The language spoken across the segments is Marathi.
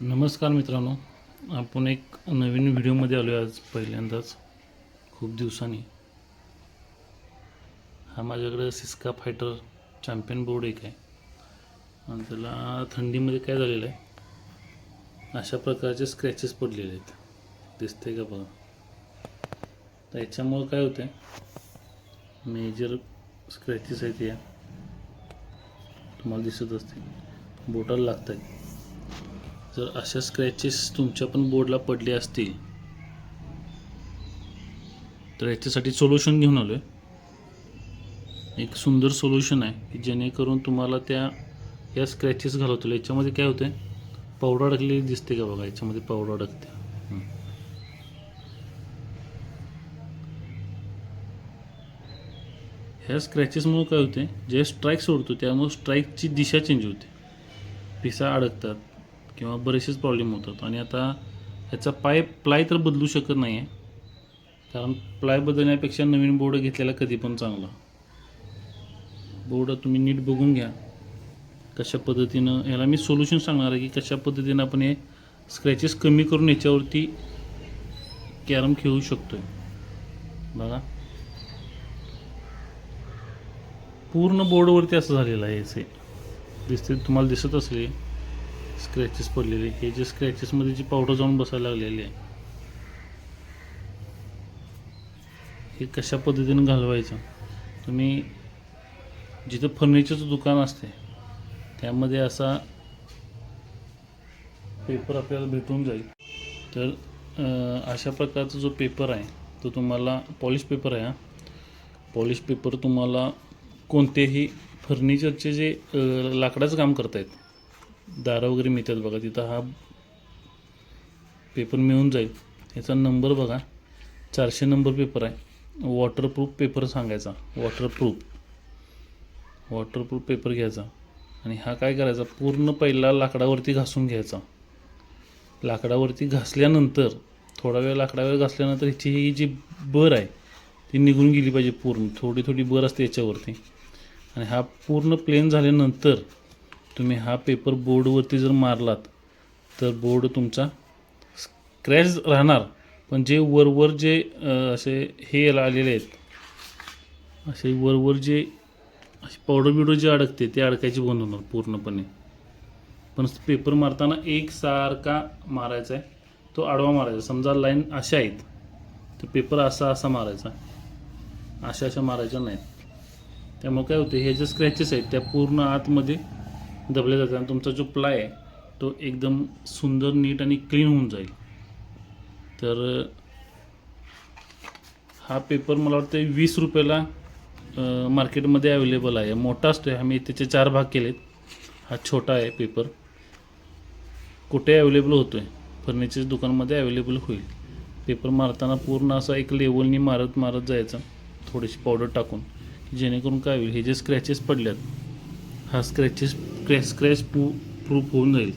नमस्कार मित्रांनो. आपण एक नवीन व्हिडिओमध्ये आलो आहे आज पहिल्यांदाच. खूप दिवसांनी. हा माझ्याकडे सिस्का फायटर चॅम्पियन बोर्ड एक आहे. आणि त्याला थंडीमध्ये काय झालेलं आहे? अशा प्रकारचे स्क्रॅचेस पडलेले आहेत. दिसते का बघा? तर याच्यामुळं काय होतं आहे मेजर स्क्रॅचेस आहेत या. तुम्हाला दिसत असतील. बोटाला लागत आहेत जर अशा स्क्रॅचेस तुमच्या पण बोर्डला पडले असतील तर याच्यासाठी सोल्युशन घेऊन आलो आहे एक सुंदर सोल्युशन आहे की जेणेकरून तुम्हाला त्या या स्क्रॅचेस घालवतील. याच्यामध्ये काय होतं आहे पावडर अडकलेली दिसते का बघा? याच्यामध्ये पावडर अडकते. ह्या स्क्रॅचेसमुळे काय होते जे स्ट्राईक सोडतो त्यामुळे स्ट्राईकची दिशा चेंज होते. पिसा अडकतात. किंवा बरेचसेच प्रॉब्लेम होतात. आणि आता ह्याचा पाय प्लाय तर बदलू शकत नाही आहे कारण प्लाय बदलण्यापेक्षा नवीन बोर्ड घेतलेला कधी पण चांगला. बोर्ड तुम्ही नीट बघून घ्या. कशा पद्धतीनं ह्याला मी सोल्युशन सांगणार आहे की कशा पद्धतीनं आपण हे स्क्रॅचेस कमी करून याच्यावरती कॅरम खेळू शकतो बघा. पूर्ण बोर्डवरती असं झालेलं आहे याचे दिसते तुम्हाला दिसत असले स्क्रॅचेस पडलेले हे जे स्क्रॅचेसमध्ये जी पावडर जाऊन बसायला लागलेली आहे हे कशा पद्धतीने घालवायचं? तुम्ही जिथं फर्निचरचं दुकान असते त्यामध्ये असा पेपर आपल्याला भेटून जाईल. तर अशा प्रकारचा जो पेपर आहे तो तुम्हाला पॉलिश पेपर आहे हा. पॉलिश पेपर तुम्हाला कोणतेही फर्निचरचे जे लाकडाचं काम करतायत दारं वगैरे मिळतात बघा तिथं हा पेपर मिळून जाईल. याचा नंबर बघा चारशे नंबर पेपर आहे. वॉटरप्रूफ पेपर सांगायचा वॉटरप्रूफ वॉटरप्रूफ पेपर घ्यायचा. आणि हा काय करायचा पूर्ण पहिला लाकडावरती घासून घ्यायचा. लाकडावरती घासल्यानंतर थोडा वेळ लाकडावर घासल्यानंतर ह्याची ही जी बर आहे ती निघून गेली पाहिजे पूर्ण. थोडी थोडी बर असते याच्यावरती. आणि हा पूर्ण प्लेन झाल्यानंतर तुम्ही हा पेपर बोर्डवरती जर मारलात तर बोर्ड तुमचा स्क्रॅच राहणार. पण जे वरवर जे असे हे आलेले आहेत असे वरवर जे अशी पावडर बिवडर जे अडकते ते अडकायची बंद होणार पूर्णपणे. पण पेपर मारताना एक सारखा मारायचा आहे तो आडवा मारायचा समजा लाईन अशा आहेत तर पेपर असा असा मारायचा. अशा अशा मारायच्या नाहीत. त्यामुळे काय होते हे जे स्क्रॅचेस आहेत त्या पूर्ण आतमध्ये दबले जातात आणि तुमचा जो प्लाय आहे तो एकदम सुंदर नीट आणि क्लीन होऊन जाईल. तर हा पेपर मला वाटतं वीस रुपयाला मार्केटमध्ये अवेलेबल आहे. मोठा असतो आहे आम्ही त्याचे चार भाग केलेत. हा छोटा आहे पेपर कुठे अवेलेबल होतो आहे फर्निचर दुकानमध्ये अवेलेबल होईल. पेपर मारताना पूर्ण असा एक लेवलनी मारत मारत जायचा. थोडीशी पावडर टाकून. जेणेकरून काय होईल हे जे स्क्रॅचेस पडल्यात हा स्क्रॅचेस स्क्रॅच स्क्रॅच पू प्रूफ होऊन जाईल.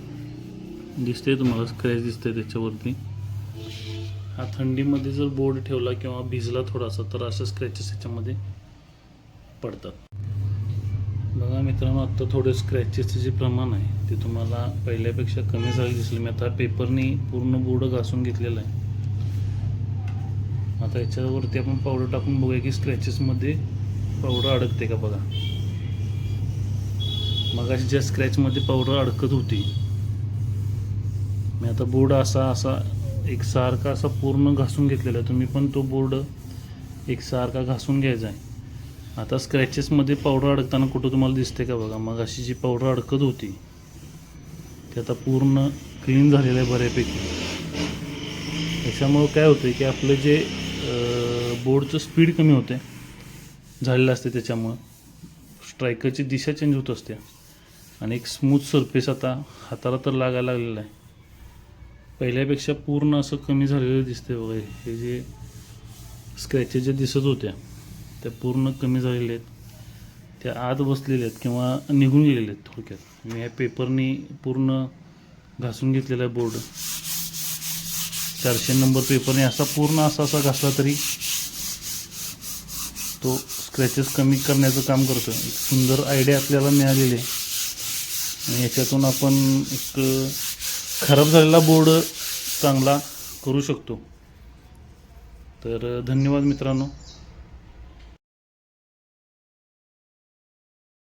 दिसते तुम्हाला स्क्रॅच दिसते त्याच्यावरती. हा थंडीमध्ये जर बोर्ड ठेवला किंवा भिजला थोडासा तर असं स्क्रॅचेस याच्यामध्ये पडतात. बघा मित्रांनो आत्ता थोडे स्क्रॅचेसचे जे प्रमाण आहे ते तुम्हाला पहिल्यापेक्षा कमी झाले दिसले. मी आता पेपरने पूर्ण बोर्ड घासून घेतलेला आहे. आता याच्यावरती आपण पावडर टाकून बघूया की स्क्रॅचेसमध्ये पावडर अडकते का बघा. मग ज्या स्क्रॅचमध्ये पावडर अडकत होती मी आता बोर्ड असा असा एक सारखा असा पूर्ण घासून घेतलेला आहे. तुम्ही पण तो बोर्ड एक सारखा घासून घ्यायचा आहे. आता स्क्रॅचेसमध्ये पावडर अडकताना कुठं तुम्हाला दिसते का बघा? मग अशी जी पावडर अडकत होती ती आता पूर्ण क्लीन झालेलं आहे बऱ्यापैकी. त्याच्यामुळं काय होतं की आपलं जे बोर्डचं स्पीड कमी होते झालेलं असते त्याच्यामुळं. स्ट्रायकरची दिशा चेंज होत असते. आणि एक स्मूथ सरफेस आता हाताला तर लागायला लागलेला आहे. पहिल्यापेक्षा पूर्ण असं कमी झालेलं दिसते बघा हे. जे स्क्रॅचेस ज्या दिसत होत्या त्या पूर्ण कमी झालेल्या आहेत. त्या आत बसलेल्या आहेत किंवा निघून गेलेल्या आहेत थोडक्यात. मी ह्या पेपरनी पूर्ण घासून घेतलेला आहे बोर्ड चारशे नंबर पेपरने असा पूर्ण असा असा घासला तरी तो स्क्रॅचेस कमी करण्याचं काम करतो एक सुंदर आयडिया आपल्याला मिळालेली आहे. याच्यातून आपण एक खराब झालेला बोर्ड चांगला करू शकतो. तर धन्यवाद मित्रांनो.